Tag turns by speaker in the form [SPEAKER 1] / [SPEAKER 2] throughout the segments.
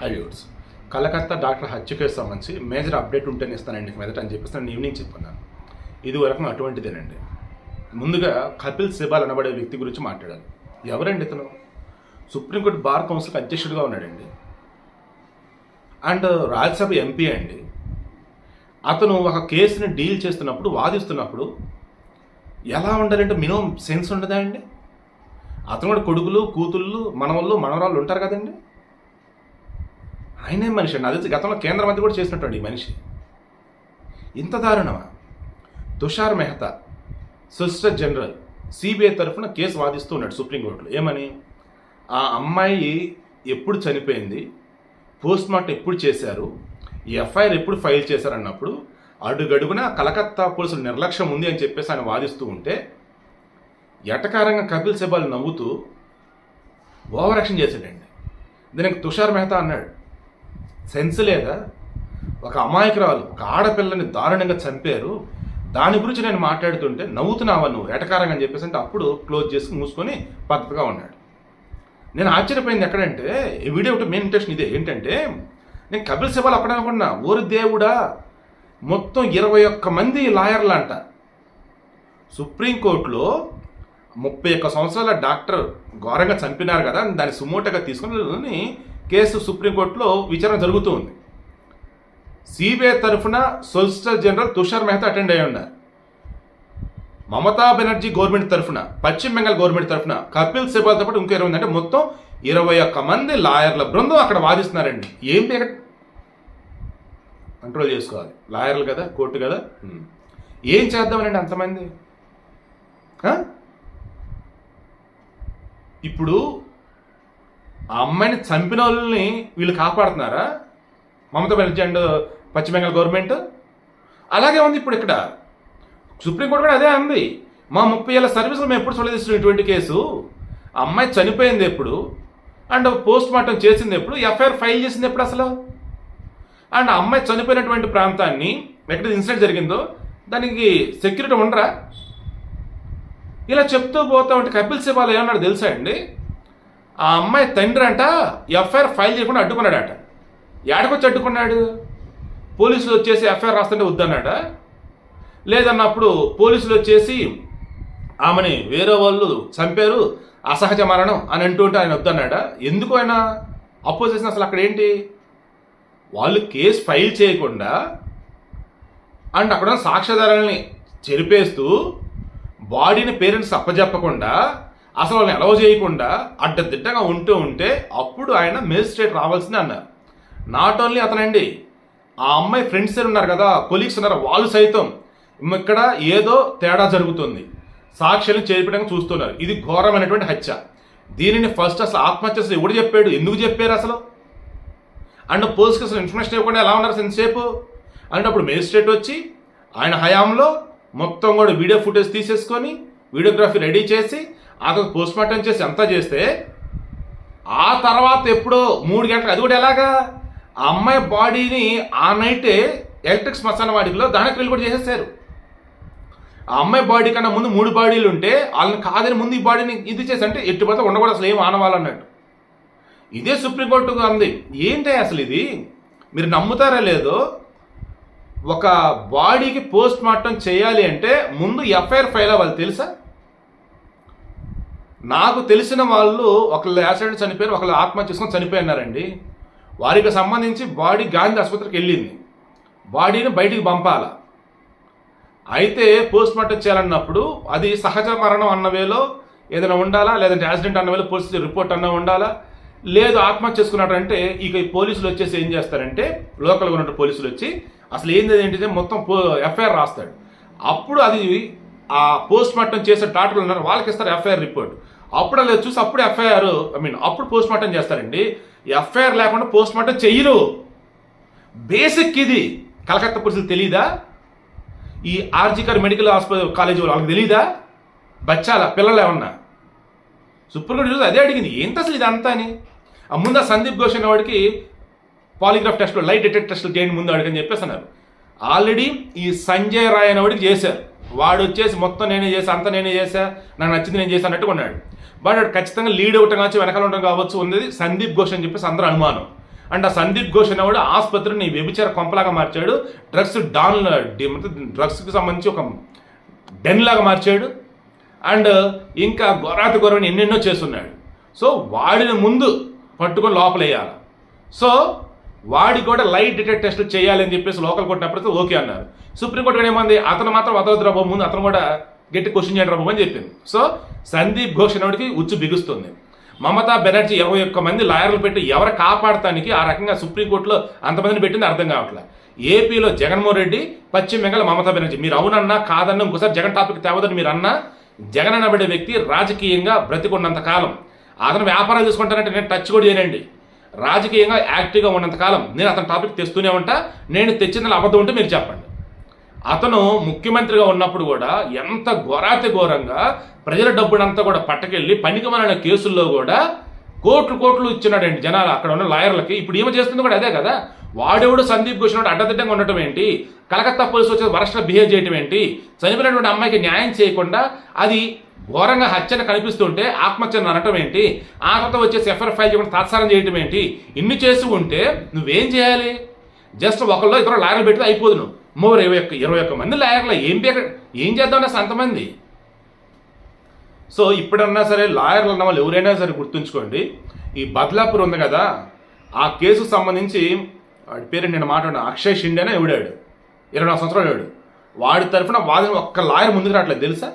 [SPEAKER 1] High Calcutta doctor హత్య కేసు సంబంధించి మేజర్ అప్డేట్ ఉంటేనే ఇస్తానండి అండి మీదట అని చెప్పేసి నేను ఈవినింగ్ చెప్పుకున్నాను. ఇది వరకు అటువంటిదేనండి. ముందుగా కపిల్ సిబాల్ అనబడే వ్యక్తి గురించి మాట్లాడాలి. ఎవరండి ఇతను? సుప్రీంకోర్టు బార్ కౌన్సిల్కి అధ్యక్షుడిగా ఉన్నాడండి. అండ్ రాజ్యసభ ఎంపీ అండి. అతను ఒక కేసుని డీల్ చేస్తున్నప్పుడు వాదిస్తున్నప్పుడు ఎలా ఉండాలంటే మినిమం సెన్స్ ఉండదా అండి? అతను కూడా కొడుకులు కూతుళ్ళు మనవళ్ళు మనవరాళ్ళు ఉంటారు కదండి. ఆయనే మనిషి. అండి అది గతంలో కేంద్ర మంత్రి కూడా చేసినట్టు మనిషి. ఇంత దారుణమా? Tushar Mehta solicitor general CBI తరఫున కేసు వాదిస్తూ ఉన్నాడు సుప్రీంకోర్టులో ఏమని? ఆ అమ్మాయి ఎప్పుడు చనిపోయింది? పోస్ట్ మార్టం ఎప్పుడు చేశారు? ఎఫ్ఐఆర్ ఎప్పుడు ఫైల్ చేశారు అన్నప్పుడు అడుగడుగున కలకత్తా పోలీసులు నిర్లక్ష్యం ఉంది అని చెప్పేసి ఆయన వాదిస్తూ ఉంటే ఎటకారంగా కపిల్ సిబాల్ నవ్వుతూ ఓవరాక్షన్ చేశాడండి. దీనికి తుషార్ మెహతా అన్నాడు. సెన్స్ లేదా? ఒక అమాయకురాలు ఒక ఆడపిల్లని దారుణంగా చంపారు. దాని గురించి నేను మాట్లాడుతుంటే నవ్వుతున్నావా నువ్వు? ఎటకారంగా అని చెప్పేసి అంటే అప్పుడు క్లోజ్ చేసి మూసుకొని పద్ధతిగా ఉన్నాడు. నేను ఆశ్చర్యపోయింది ఎక్కడంటే ఈ వీడియో ఒకటి మెయిన్ ఇంట్రెస్ట్ ఇదే. ఏంటంటే నేను కపిల్ సిబాల్ అక్కడ అనుకున్నా. ఓరి దేవుడా మొత్తం ఇరవై ఒక్క మంది లాయర్లు అంట. సుప్రీంకోర్టులో ముప్పై ఒక్క సంవత్సరాల డాక్టర్ ఘోరంగా చంపినారు కదా దాన్ని సుమోటగా తీసుకుని కేసు సుప్రీంకోర్టులో విచారణ జరుగుతూ ఉంది. సిబిఐ తరఫున solicitor general Tushar Mehta attend అయి ఉన్నారు. మమతా బెనర్జీ గవర్నమెంట్ తరఫున పశ్చిమ బెంగాల్ గవర్నమెంట్ తరఫున కపిల్ సిబాల్తో పాటు ఇంకో ఇరవై అంటే మొత్తం ఇరవై ఒక్క మంది లాయర్ల బృందం అక్కడ వాదిస్తున్నారండి. ఏం పేక కంట్రోల్ చేసుకోవాలి. లాయర్లు కదా కోర్టు కదా. ఏం చేద్దామనండి అంతమంది? ఇప్పుడు ఆ అమ్మాయిని చంపిన వాళ్ళని వీళ్ళు కాపాడుతున్నారా? మమతా బెనర్జీ అండ్ పశ్చిమ బెంగాల్ గవర్నమెంట్? అలాగే ఉంది ఇప్పుడు ఇక్కడ. సుప్రీంకోర్టు కూడా అదే అంది. మా ముప్పై ఏళ్ళ సర్వీసులు మేము ఎప్పుడు చూడలేదు ఇటువంటి కేసు? అమ్మాయి చనిపోయింది ఎప్పుడు? అండ్ పోస్ట్ మార్టం చేసింది ఎప్పుడు? ఎఫ్ఐఆర్ ఫైల్ చేసింది ఎప్పుడు అసలు? అండ్ అమ్మాయి చనిపోయినటువంటి ప్రాంతాన్ని ఎక్కడ ఇన్సిడెంట్ జరిగిందో దానికి సెక్యూరిటీ ఉండరా? ఇలా చెప్తూ పోతా ఉంటే కపిల్ సిబాల్ ఏమన్నాడు తెలుసా అండి? ఆ అమ్మాయి తండ్రి అంట ఎఫ్ఐఆర్ ఫైల్ చేయకుండా అడ్డుకున్నాడట. ఏడకొచ్చి అడ్డుకున్నాడు? పోలీసులు వచ్చేసి ఎఫ్ఐఆర్ రాస్తుంటే వద్దన్నాడ? లేదన్నప్పుడు పోలీసులు వచ్చేసి ఆమెని వేరే వాళ్ళు చంపారు అసహజ మరణం అని అంటుంటే ఆయన వద్దన్నాడా? ఎందుకు ఆయన అపోజిషన్ అసలు అక్కడ ఏంటి? వాళ్ళు కేసు ఫైల్ చేయకుండా అండ్ అక్కడ ఉన్న సాక్ష్యాధారాలని చెరిపేస్తూ బాడీని పేరెంట్స్ అప్పజెప్పకుండా అసలు వాళ్ళని అలవ్ చేయకుండా అడ్డదిడ్డగా ఉంటూ ఉంటే అప్పుడు ఆయన మేజిస్ట్రేట్ రావాల్సిందే అన్నారు నాట్ ఓన్లీ అతనండి ఆ అమ్మాయి ఫ్రెండ్స్ ఉన్నారు కదా కొలీగ్స్ ఉన్నారు వాళ్ళు సైతం ఇక్కడ ఏదో తేడా జరుగుతుంది. సాక్ష్యాలను చేర్పడానికి చూస్తున్నారు. ఇది ఘోరమైనటువంటి హత్య. దీనిని ఫస్ట్ అసలు ఆత్మహత్య అసలు ఎవడు చెప్పాడు? ఎందుకు చెప్పారు అసలు? అండ్ పోలీస్కి అసలు ఇన్ఫర్మేషన్ ఇవ్వకుండా ఎలా ఉన్నారు ఎంతసేపు అంటే అప్పుడు మేజిస్ట్రేట్ వచ్చి ఆయన హయాంలో మొత్తం కూడా వీడియో ఫుటేజ్ తీసేసుకొని వీడియోగ్రఫీ రెడీ చేసి అతను పోస్ట్ మార్టం చేసి అంతా చేస్తే ఆ తర్వాత ఎప్పుడో మూడు గంటలు అది కూడా ఎలాగా? ఆ అమ్మాయి బాడీని ఆ నైటే ఎలక్ట్రిక్ శ్మశాన వాడికలో దానికి వెళ్ళి కూడా చేసేసారు. ఆ అమ్మాయి బాడీ కన్నా ముందు మూడు బాడీలు ఉంటే వాళ్ళని కాదని ముందు ఈ బాడీని ఇది చేసి అంటే ఎట్టుపోతే ఉండకూడదు అసలు ఏం ఆనవాలన్నట్టు ఇదే సుప్రీంకోర్టు అంది ఏంటి అసలు ఇది? మీరు నమ్ముతారా లేదో? ఒక బాడీకి పోస్ట్ మార్టం చేయాలి అంటే ముందు ఎఫ్ఐఆర్ ఫైల్ అవ్వాలి తెలుసా? నాకు తెలిసిన వాళ్ళు ఒకళ్ళు యాక్సిడెంట్ చనిపోయారు ఒకళ్ళు ఆత్మహత్య చేసుకొని చనిపోయినారండి. వారికి సంబంధించి బాడీ గాంధీ ఆసుపత్రికి వెళ్ళింది. బాడీని బయటికి పంపాల. అయితే పోస్ట్ మార్టం చేయాలన్నప్పుడు అది సహజ మరణం అన్న వేలో ఏదైనా ఉండాలా? లేదంటే యాక్సిడెంట్ అన్న వేలో పోలీసు రిపోర్ట్ అన్న ఉండాలా? లేదు ఆత్మహత్య చేసుకున్నాడంటే ఇక పోలీసులు వచ్చేసి ఏం చేస్తారంటే లోకల్గా ఉన్న పోలీసులు వచ్చి అసలు ఏంది ఏంటంటే మొత్తం ఎఫ్ఐఆర్ రాస్తాడు. అప్పుడు అది ఆ పోస్ట్ మార్టం చేసే డాక్టర్లు ఉన్నారు వాళ్ళకి ఇస్తారు ఎఫ్ఐఆర్ రిపోర్ట్. అప్పుడు అలా చూసి అప్పుడు ఎఫ్ఐఆర్ ఐ మీన్ అప్పుడు పోస్ట్ మార్టం చేస్తారండి. ఎఫ్ఐఆర్ లేకుండా పోస్ట్ మార్టం చెయ్యరు బేసిక్ ఇది. కలకత్తా పోలీసులు తెలీదా? ఈ ఆర్జికర్ మెడికల్ హాస్పిటల్ కాలేజీ వాళ్ళకి తెలీదా? బచ్చాల పిల్లలు ఏమన్నా? సుప్రీంకోర్టు ఈరోజు అదే అడిగింది. ఏంటి అసలు ఇదంతా అని? ఆ ముందు సందీప్ ఘోష్ అనేవాడికి పాలిగ్రాఫ్ టెస్ట్లు లైట్ డిటెక్ట్ టెస్ట్లు చేయండి ముందు అడిగని చెప్పేసి అన్నారు. ఆల్రెడీ ఈ సంజయ్ రాయ్ అనేవాడికి చేశారు. వాడు వచ్చేసి మొత్తం నేనే చేసా అంతా నేనే చేశా నాకు నచ్చింది నేను చేశాను అన్నట్టుగా ఉన్నాడు బట్ వాడు ఖచ్చితంగా లీడ్ అవటం కావచ్చు వెనకాల ఉండడం కావచ్చు ఉన్నది సందీప్ ఘోష్ అని చెప్పేసి అందరూ అనుమానం. అండ్ ఆ సందీప్ ఘోష్ అనేవాడు ఆసుపత్రిని వ్యభిచార కొంపలాగా మార్చాడు. డ్రగ్స్ డాన్ డ్రగ్స్కి సంబంధించి ఒక డెన్ లాగా మార్చాడు. అండ్ ఇంకా గొరాతి గొరవని ఎన్నెన్నో చేస్తున్నాడు. సో వాడిని ముందు పట్టుకొని లోపలేయాలి. సో వాడి కూడా లైట్ డిటెక్ట్ టెస్టులు చేయాలని చెప్పేసి లోకల్ కొట్టినప్పుడు ఓకే అన్నారు. సుప్రీంకోర్టు కూడా ఏమంది? అతను మాత్రం వదలదురా రాబో ముందు అతను కూడా గట్టి క్వశ్చన్ చేయండి రాబో అని చెప్పింది. సో సందీప్ ఘోష్ అనేవాడికి ఉచ్చు బిగుస్తుంది. మమతా బెనర్జీ ఇరవై ఒక్క మంది లాయర్లు పెట్టి ఎవరు కాపాడటానికి ఆ రకంగా సుప్రీంకోర్టులో అంతమందిని పెట్టింది అర్థం కావట్లే. ఏపీలో జగన్మోహన్ రెడ్డి పశ్చిమ బెంగాల్ మమతా బెనర్జీ. మీరు అవునన్నా కాదన్నా ఇంకోసారి జగన్ టాపిక్ తేవదని మీరు అన్నా జగన్ అనబడే వ్యక్తి రాజకీయంగా బ్రతికున్నంత కాలం. అతను వ్యాపారాలు తీసుకుంటానంటే నేను టచ్ కూడా చేయనండి. రాజకీయంగా యాక్టివ్గా ఉన్నంత కాలం నేను అతని టాపిక్ తెస్తూనే ఉంటా. నేను తెచ్చిన అబద్ధం ఉంటే మీరు చెప్పండి. అతను ముఖ్యమంత్రిగా ఉన్నప్పుడు కూడా ఎంత ఘోరాతి ఘోరంగా ప్రజల డబ్బునంతా కూడా పట్టకెళ్ళి పనికిమాలిన కేసుల్లో కూడా కోట్లు కోట్లు ఇచ్చినాడండి జనాలు. అక్కడ ఉన్న లాయర్లకి ఇప్పుడు ఏమో చేస్తుంది కూడా అదే కదా. వాడెవడు సందీప్ ఘోష్ అడ్డదిడ్డంగా ఉండటం ఏంటి? కలకత్తా పోలీసు వచ్చి వరస్ట్గా బిహేవ్ చేయటం ఏంటి? చనిపోయినటువంటి అమ్మాయికి న్యాయం చేయకుండా అది ఘోరంగా హత్యను కనిపిస్తుంటే ఆత్మహత్యను అనటం ఏంటి? ఆ తర్వాత వచ్చేసి ఎఫ్ఐఆర్ ఫైల్ చేయకుండా తాత్సారం చేయటం ఏంటి? ఇన్ని చేసి ఉంటే నువ్వేం చేయాలి? జస్ట్ ఒకళ్ళు ఇతర లాయర్లు పెట్టి అయిపోదు నువ్వు ఇరవై ఒక్క ఇరవై ఒక్క మంది లాయర్లు ఏం ఏం చేద్దాం అంతమంది సో ఇప్పుడన్నా సరే లాయర్లు అన్న వాళ్ళు ఎవరైనా సరే గుర్తుంచుకోండి. ఈ బద్లాపూర్ ఉంది కదా ఆ కేసు సంబంధించి వాడి పేరు నేను మాట్లాడిన అక్షయ్ షిండేనే ఎవడాడు ఇరవై నాలుగు సంవత్సరాలు ఎవడు వాడి తరఫున వాదిన ఒక్క లాయర్ ముందుకు రావట్లేదు తెలుసా?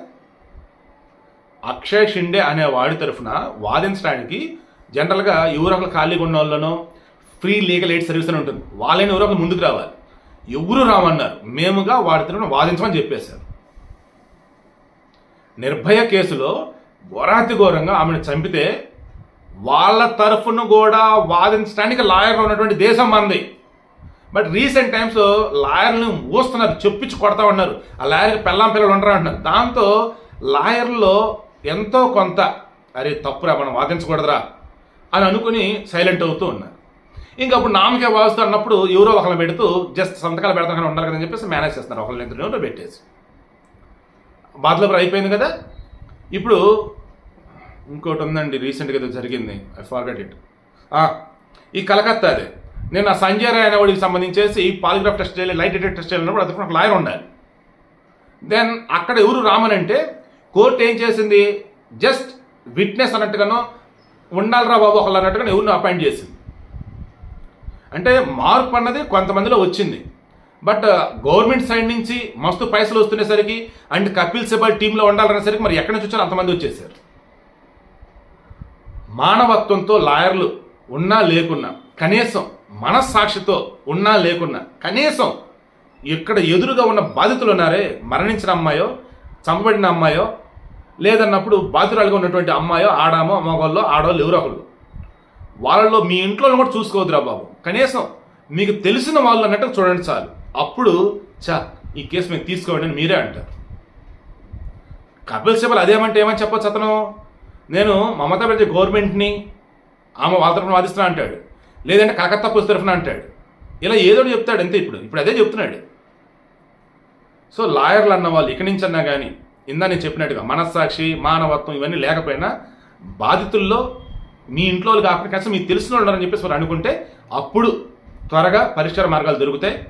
[SPEAKER 1] అక్షయ్ షిండే అనే వాడి తరఫున వాదించడానికి జనరల్గా ఎవరో ఒకరు ఖాళీగా ఉన్న వాళ్ళను ఫ్రీ లీగల్ ఎయిడ్ సర్వీస్ అని ఉంటుంది. వాళ్ళని ఎవరో ఒకరు ముందుకు రావాలి. ఎవరు రామన్నారు? మేముగా వాడి తరఫున వాదించమని చెప్పేశారు. నిర్భయ కేసులో ఘోరాతి ఘోరంగా ఆమెను చంపితే వాళ్ళ తరఫున కూడా వాదించడానికి లాయర్లు ఉన్నటువంటి దేశం మంది బట్ రీసెంట్ టైమ్స్ లాయర్లను ఊస్తున్నారు చెప్పించి కొడతా ఉన్నారు. ఆ లాయర్కి పెళ్ళాం పిల్లలు ఉండరా అంటున్నారు. దాంతో లాయర్లో ఎంతో కొంత అరే తప్పురా మనం వాదించకూడదురా అని అనుకుని సైలెంట్ అవుతూ ఉన్నారు. ఇంకా అప్పుడు నామకే వాస్తు అన్నప్పుడు ఎవరో ఒకరిని పెడుతూ జస్ట్ సంతకాలు పెడతాం ఉండాలి కదని చెప్పేసి మేనేజ్ చేస్తున్నారు. ఒకరిని ఇద్దరు పెట్టేసి. బాధలో అయిపోయింది కదా? ఇప్పుడు ఇంకోటి ఉందండి రీసెంట్గా ఏదో జరిగింది. ఐ ఫార్గట్ ఇట్ ఈ కలకత్తాదే నేను ఆ సంజయ్ రాయ్ అనేవాడికి సంబంధించేసి పాలిగ్రాఫ్ టెస్ట్ చేయాలి లైట్ డిటెక్ట్ టెస్ట్ చేయాలన్నప్పుడు అతను కూడా లాయర్ ఉండాలి. దెన్ అక్కడ ఎవరు రామనంటే కోర్టు ఏం చేసింది? జస్ట్ విట్నెస్ అన్నట్టుగానో ఉండాలిరా బాబు ఒకళ్ళు అన్నట్టుగా ఎవరిని అపాయింట్ చేసింది. అంటే మార్పు అన్నది కొంతమందిలో వచ్చింది. బట్ గవర్నమెంట్ సైడ్ నుంచి మస్తు పైసలు వస్తునేసరికి అండ్ కపిల్ సిబల్ టీంలో ఉండాలనేసరికి మరి ఎక్కడి నుంచి వచ్చారో అంతమంది వచ్చేసారు. మానవత్వంతో లాయర్లు ఉన్నా లేకున్నా కనీసం మనస్సాక్షితో ఉన్నా లేకున్నా కనీసం ఇక్కడ ఎదురుగా ఉన్న బాధితులు ఉన్నారే మరణించిన అమ్మాయో చంపబడిన అమ్మాయో లేదన్నప్పుడు బాధితురాలుగా ఉన్నటువంటి అమ్మాయో ఆడామో మగవాళ్ళో ఆడవాళ్ళు ఎవరో ఒకళ్ళు. వాళ్ళలో మీ ఇంట్లో కూడా చూసుకోవద్దురా బాబు. కనీసం మీకు తెలిసిన వాళ్ళు అన్నట్టు చూడండి చాలు. అప్పుడు చా ఈ కేసు మేము తీసుకోండి అని మీరే అంటారు. కపిల్ సిబల్ అదేమంటే ఏమని చెప్పొచ్చు అతను? నేను మమతా బెనర్జీ గవర్నమెంట్ని ఆమె వాళ్ళ తరఫున వాదిస్తున్నా అంటాడు. లేదంటే కలకత్తా పోలీస్ తరఫున అంటాడు. ఇలా ఏదో చెప్తాడు అంతే ఇప్పుడు. ఇప్పుడు అదే చెప్తున్నాడు. సో లాయర్లు అన్న వాళ్ళు ఇక్కడి నుంచి అన్నా కానీ ఇందా నేను చెప్పినట్టుగా మనస్సాక్షి మానవత్వం ఇవన్నీ లేకపోయినా బాధితుల్లో మీ ఇంట్లో వాళ్ళు కాకుండా కనీసం మీకు తెలిసిన వాళ్ళు చెప్పేసి వాళ్ళు అనుకుంటే అప్పుడు త్వరగా పరిష్కార మార్గాలు దొరుకుతాయి.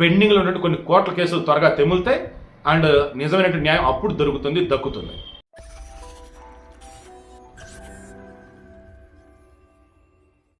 [SPEAKER 1] పెండింగ్లో ఉన్నట్టు కొన్ని కోట్ల కేసులు త్వరగా తెములుతాయి. అండ్ నిజమైనటువంటి న్యాయం అప్పుడు దొరుకుతుంది దక్కుతుంది.